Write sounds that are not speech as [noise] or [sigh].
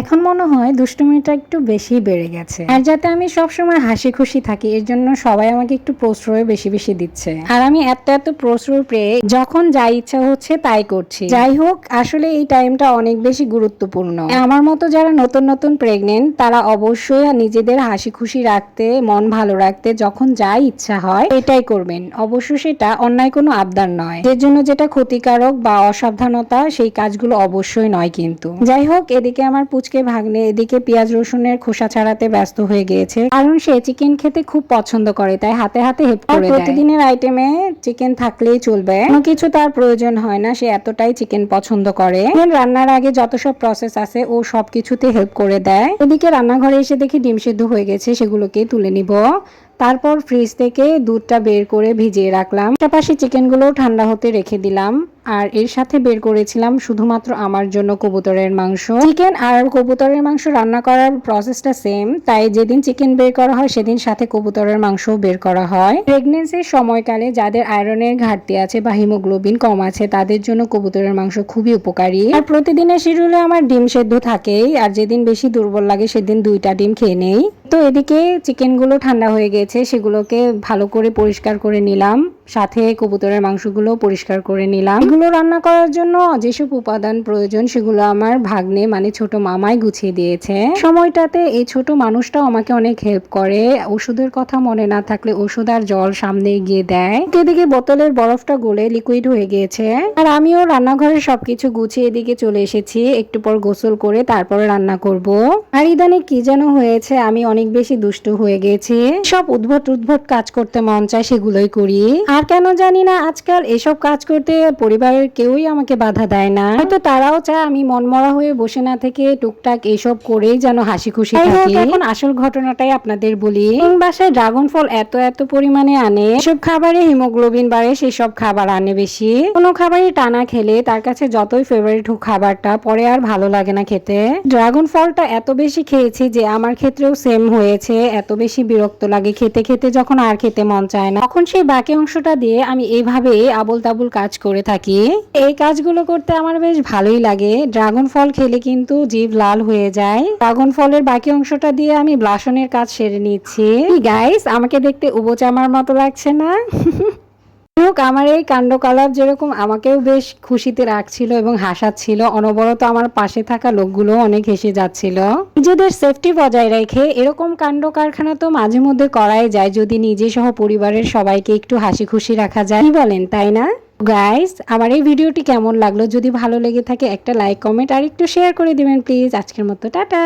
এখন মনে হয় দুষ্টুমিটা একটু বেশি বেড়ে গেছে। আর যাতে আমি সবসময় হাসি খুশি থাকি, এর জন্য সবাই আমাকে একটু প্রশ্রয় বেশি বেশি দিচ্ছে। আর আমি এত এত প্রশ্রয় পেয়ে যখন যা ইচ্ছা হচ্ছে তাই করছি। যাই হোক, আসলে এই টাইমটা অনেক বেশি গুরুত্বপূর্ণ। আমার মতো যারা নতুন নতুন প্রেগনেন্ট তারা অবশ্যই নিজেদের হাসি খুশি রাখতে, মন ভালো রাখতে যখন যা ইচ্ছা হয়, এটাই করবেন। অবশ্য সেটা অন্যায় কোনো আবদার নয়। যে জন্য যেটা ক্ষতিকারক বা অসাবধানতা, সেই কাজগুলো অবশ্যই নয় কিন্তু। যাই হোক, এদিকে আমার পুচকে ভাগ্নে এদিকে পেঁয়াজ রসুনের খোসা ছাড়াতে ব্যস্ত হয়ে গিয়েছে। কারণ সে চিকেন খেতে খুব পছন্দ করে, তাই হাতে হাতে হেল্প করে প্রতিদিনের আইটেমে চিকেন থাকলেই চলবে। কোনো কিছু তার প্রয়োজন হয় না, সে এতটাই চিকেন পছন্দ করে। রান্নার আগে যত সব প্রসেস আছে, ও সব কিছুতে হেল্প করে দেয়। এদিকে রান্নাঘরে এসে দেখি ডিম সেদ্ধ হয়ে গেছে, সেগুলোকে তুলে নিব। তারপর ফ্রিজ থেকে দুধটা বের করে ভিজিয়ে রাখলাম। পাশাপাশি চিকেনগুলো ঠান্ডা হতে রেখে দিলাম। আর এর সাথে বের করেছিলাম শুধুমাত্র আমার জন্য কবুতরের মাংস। চিকেন আর কবুতরের মাংস রান্না করার প্রসেসটা সেম তাই যেদিন চিকেন বের করা হয়, সেদিন সাথে কবুতরের মাংস বের করা হয়। প্রেগনেন্সির সময়কালে যাদের আয়রনের ঘাটতি আছে বা হিমোগ্লোবিন কম আছে, তাদের জন্য কবুতরের মাংস খুবই উপকারী। আর প্রতিদিনের শিডিউলে আমার ডিম সেদ্ধ থাকেই, আর যেদিন বেশি দুর্বল লাগে, সেদিন দুইটা ডিম খেয়ে নেই। তো এদিকে চিকেনগুলো ঠান্ডা হয়ে গেছে, সেগুলোকে ভালো করে পরিষ্কার করে নিলাম। সাথে কবুতরের মাংসগুলো পরিষ্কার করে নিলাম। এগুলো রান্না করার জন্য যেসব উপাদান প্রয়োজন সেগুলো আমার ভাগ্নে মানে ছোট মামাই গুছিয়ে দিয়েছে। সময়টাতে এই ছোট মানুষটাও আমাকে অনেক হেল্প করে। ওষুধের কথা মনে না থাকলে ওষুধ আর জল সামনে গিয়ে দেয়। এদিকে বোতলের বরফটা গলে লিকুইড হয়ে গিয়েছে। আর আমিও রান্নাঘরে সবকিছু গুছিয়ে এদিকে চলে এসেছি। একটু পর গোসল করে তারপরে রান্না করব। আর ইদানিং কি যেন হয়েছে, আমি অনেক বেশি দুষ্ট হয়ে গেছি। সব উদ্ভট উদ্ভট কাজ করতে মন চায় সেগুলোই করি। আর কেন জানি না আজকাল এসব কাজ করতে পরিবারের কেউই আমাকে বাধা দেয় না। হয়তো তারাও চায় আমি মনমরা হয়ে বসে না থেকে টুকটাক এসব করেই যেন হাসি খুশি থাকি। এখন আসল ঘটনাটাই আপনাদের বলি। বাসায় ড্রাগন ফল এত এত পরিমাণে আনে? সব খাবারে হিমোগ্লোবিন বাড়ে সেসব খাবার আনে বেশি। কোনো খাবারই টানা খেলে তার কাছে যতই ফেভারিট হোক খাবারটা পরে আর ভালো লাগে না খেতে। ড্রাগন ফলটা এত বেশি খেয়েছি যে আমার ক্ষেত্রেও সেম হয়েছে। এত বেশি বিরক্ত লাগে খেতে খেতে যখন আর খেতে মন চায় না। তখন সেই বাকি অংশটা দিয়ে আমি এইভাবে আবল তাবুল কাজ করে থাকি। এই কাজগুলো করতে আমার বেশ ভালোই লাগে। ড্রাগন ফল খেলে কিন্তু জীব লাল হয়ে যায়। ড্রাগন ফলের বাকি অংশটা দিয়ে আমি ব্লাসনের কাজ সেরে নিচ্ছি। গাইস আমাকে দেখতে উবোচামার মতো লাগছে না? [laughs] হোক আমার এই কাণ্ডকলাপ যেরকম আমাকেও বেশ খুশিতে রাখছিল এবং হাসাচ্ছিল। অনবরত আমার পাশে থাকা লোকগুলো অনেক হেসে যাচ্ছিল। নিজেদের সেফটি বজায় রেখে এরকম কাণ্ড কারখানা তো মাঝে মধ্যে করাই যায়, যদি নিজে সহ পরিবারের সবাইকে একটু হাসি খুশি রাখা যায়। বলেন, তাই না? গাইস আমার এই ভিডিওটি কেমন লাগল? যদি ভালো লেগে থাকে একটা লাইক কমেন্ট আর একটু শেয়ার করে দিবেন প্লিজ আজকের মতো, টাটা!